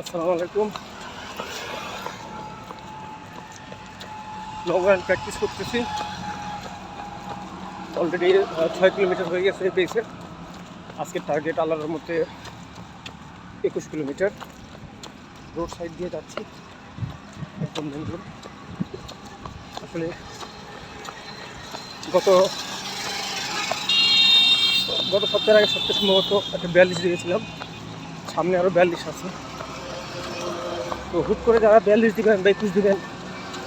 আসসালামু আলাইকুম। Long run practice করতেছি। অলরেডি ছয় কিলোমিটার হয়ে গেছে পেসে আজকের টার্গেট আল্লাহর মধ্যে একুশ কিলোমিটার। রোড সাইড দিয়ে যাচ্ছি। একদম রোড আসলে গত গত সপ্তাহের আগে সপ্তাহে সম্ভবত একটা বিয়াল্লিশ দিয়েছিলাম সামনে আরও বিয়াল্লিশ আছে। তো হুট করে যারা বিয়াল্লিশ দিবেন বা একুশ দিবেন,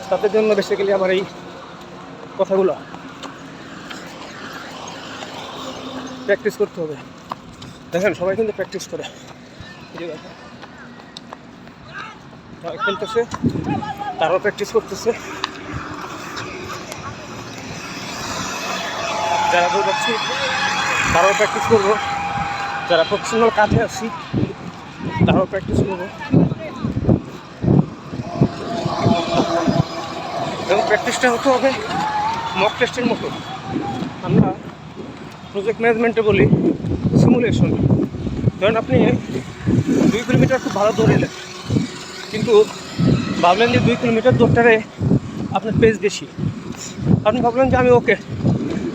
তাদের জন্য বেসিক্যালি আমার এই কথাগুলো। প্র্যাকটিস করতে হবে। দেখেন, সবাই কিন্তু প্র্যাকটিস করে। খেলতেছে, তারাও প্র্যাকটিস করতেছে। যারা দৌড়াচ্ছি তারাও প্র্যাকটিস করব। যারা প্রফেশনাল কাজে আছি, তারাও প্র্যাকটিস করব। এবং প্র্যাকটিসটা হতে হবে মক টেস্টের মতো। আমরা প্রজেক্ট ম্যানেজমেন্টে বলি সিমুলেশন ধরেন আপনি দুই কিলোমিটার খুব ভালো দৌড়েলেন কিন্তু ভাবলেন যে দুই কিলোমিটার দৌড়টারে আপনার পেস বেশি। আপনি ভাবলেন যে আমি ওকে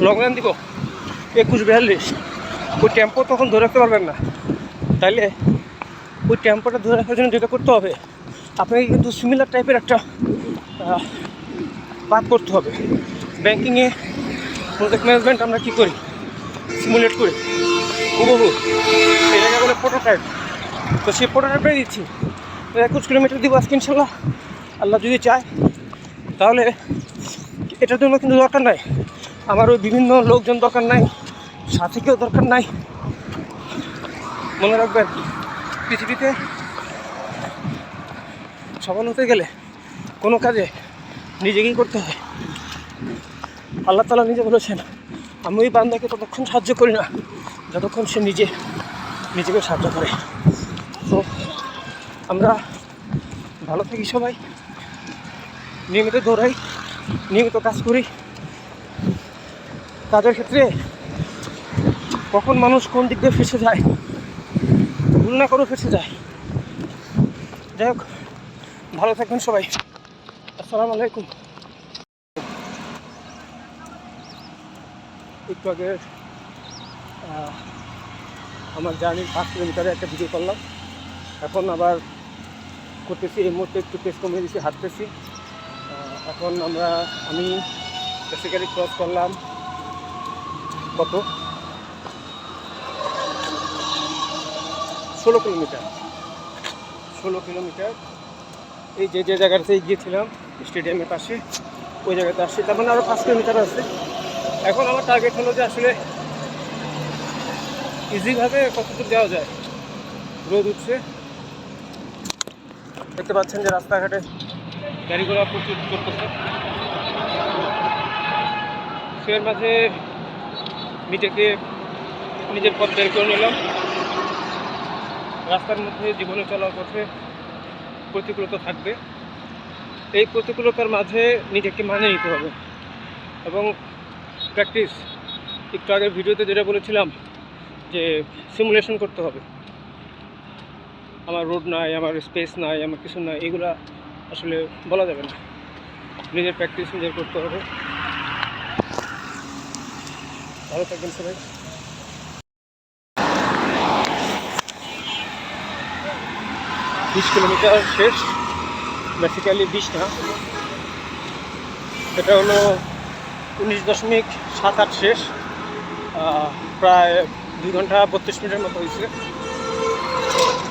লং রান দিব, একুশ বিয়াল্লিশ। ওই টেম্পো তখন ধরে রাখতে পারবেন না। তাইলে ওই টেম্পোটা ধরে রাখার জন্য যেটা করতে হবে, আপনাকে কিন্তু সিমিলার টাইপের একটা পাপ করতে হবে। ব্যাঙ্কিংয়ে প্রজেক্ট ম্যানেজমেন্ট আমরা কী করি? সিমুলেট করি। হুবহু। সেই বলে প্রোটোটাইপ তো সেই প্রোটোটাইপটাই দিচ্ছি। একুশ কিলোমিটার দিব আজকে ইনশাল্লাহ। আল্লাহ যদি চায়, তাহলে এটার জন্য কিন্তু দরকার নাই। আমার ওই বিভিন্ন লোকজন দরকার নাই সাথে কেউ দরকার নাই। মনে রাখবেন, পৃথিবীতে সফল হতে গেলে কোনো কাজে নিজেকেই করতে হয়? আল্লাহ তালা নিজে বলেছেন, আমি ওই বান্দাকে ততক্ষণ সাহায্য করি না, যতক্ষণ সে নিজে, নিজেকে সাহায্য করে। তো আমরা ভালো থাকি সবাই, নিয়মিত দৌড়াই, নিয়মিত কাজ করি। কাজের ক্ষেত্রে কখন মানুষ কোন দিক দিয়ে ফেসে যায়, ভুল না করেও ফেসে যায়। যাই হোক, ভালো থাকবেন সবাই। আসসালামু আলাইকুম। একটু আগে আমার জার্নির পাঁচ কিলোমিটারে একটা ভিডিও করলাম। এখন আবার করতেছি, এই মুহূর্তে একটু পেস কমিয়ে দিয়েছি হাঁটতেছি। এখন আমরা, আমি বেসিক্যালি ক্রস করলাম কত? ষোলো কিলোমিটার। ষোলো কিলোমিটার। এই যে যে জায়গাটাতে গিয়েছিলাম স্টেডিয়ামের পাশে, ওই জায়গাতে আসছি। তার মানে আরও পাঁচ কিলোমিটার আছে। এখন আমার টার্গেট হলো যে আসলে ইজিভাবে কতদূর যাওয়া যায়। রোদ উঠছে। দেখতে পাচ্ছেন যে রাস্তাঘাটে গাড়িগুলো প্রচুর করতেছে সের মাঝে নিজেকে নিজের পথ বের করে নিলাম। রাস্তার মধ্যে জীবনে চলার পথে প্রতিকূলতা থাকবে। এই প্রতিকূলতার মাঝে নিজেকে মানিয়ে নিতে হবে। এবং প্র্যাকটিস একটু আগের ভিডিওতে যেটা বলেছিলাম যে সিমুলেশন করতে হবে। আমার রোড নাই, আমার স্পেস নাই, আমার কিছু নাই, এগুলা আসলে বলা যাবে না। নিজের প্র্যাকটিস নিজের করতে হবে। ভালো থাকবেন সবাই। বিশ কিলোমিটার শেষ। বেসিক্যালি না এটা হলো উনিশ দশমিক সাত আট শেষ। প্রায় দুই ঘণ্টা বত্রিশ মিনিটের মতো হয়েছে।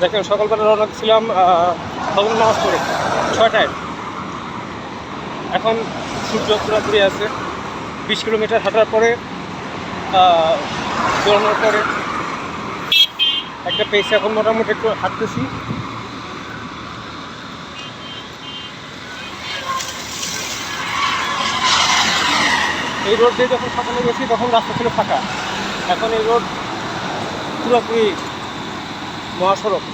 দেখেন, সকালবেলা রওনা ছিলাম ফজর নামাজ পড়ে, ছয়টায়। এখন সূর্য পুরাপুরি আছে। বিশ কিলোমিটার হাঁটার পরে দৌড়ানোর পরে। একটা পেসে এখন মোটামুটি একটু হাঁটতেছি। এই রোড দিয়ে যখন সকালে গেছি, তখন রাস্তা ছিল ফাঁকা। এখন এই রোড পুরোপুরি মহাসড়ক।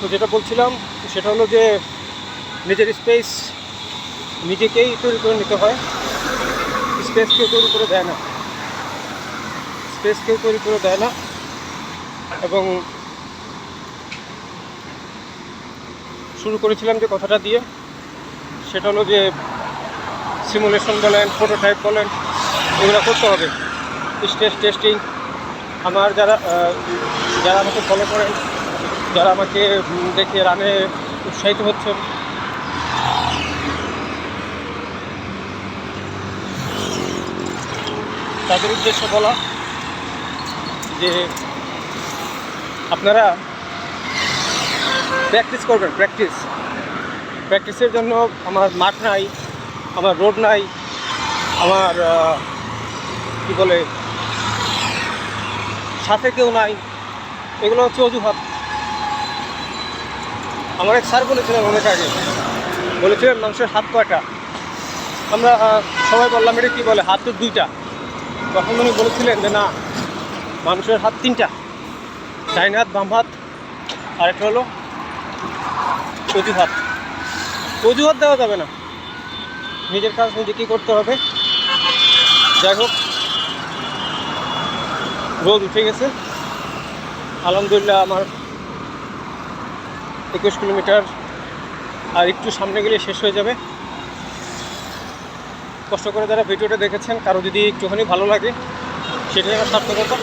তো যেটা বলছিলাম, সেটা হলো যে নিজের স্পেস নিজেকেই তৈরি করে নিতে হয়। স্পেস কেউ তৈরি করে দেয় না। স্পেস কেউ তৈরি করে দেয় না। এবং শুরু করেছিলাম যে কথাটা দিয়ে, সেটা হলো যে সিমুলেশন বলেন প্রোটোটাইপ বলেন, এগুলো করতে হবে। স্টেজ টেস্টিং আমার যারা যারা আমাকে ফলো করেন, যারা আমাকে দেখে রানে উৎসাহিত হচ্ছেন। তাদের উদ্দেশ্য বলা যে আপনারা প্র্যাকটিস করবেন প্র্যাকটিস প্র্যাকটিসের জন্য আমার মাঠ নাই। আমার রোড নাই, আমার কি বলে, সাথে কেউ নাই, এগুলো হচ্ছে অজুহাত। আমার এক স্যার বলেছিলেন অনেক আগে, বলেছিলেন মানুষের হাত কয়টা? আমরা সবাই বললাম, এটা কী বলে, হাত তো দুইটা। তখন উনি বলেছিলেন যে না, মানুষের হাত তিনটা। ডাইন হাত, বাম হাত, আরেকটা হলো অজুহাত। অজুহাত দেওয়া যাবে না। নিজের কাজ নিজেকেই করতে হবে? যাই হোক, রোদ উঠে গেছে। আলহামদুলিল্লাহ আমার একুশ কিলোমিটার আর একটু সামনে গেলে শেষ হয়ে যাবে। কষ্ট করে যারা ভিডিওটা দেখেছেন, কারও যদি একটুখানি ভালো লাগে, সেটাই আমার সার্থকতা।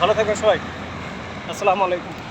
ভালো থাকবেন সবাই। আসসালামু আলাইকুম।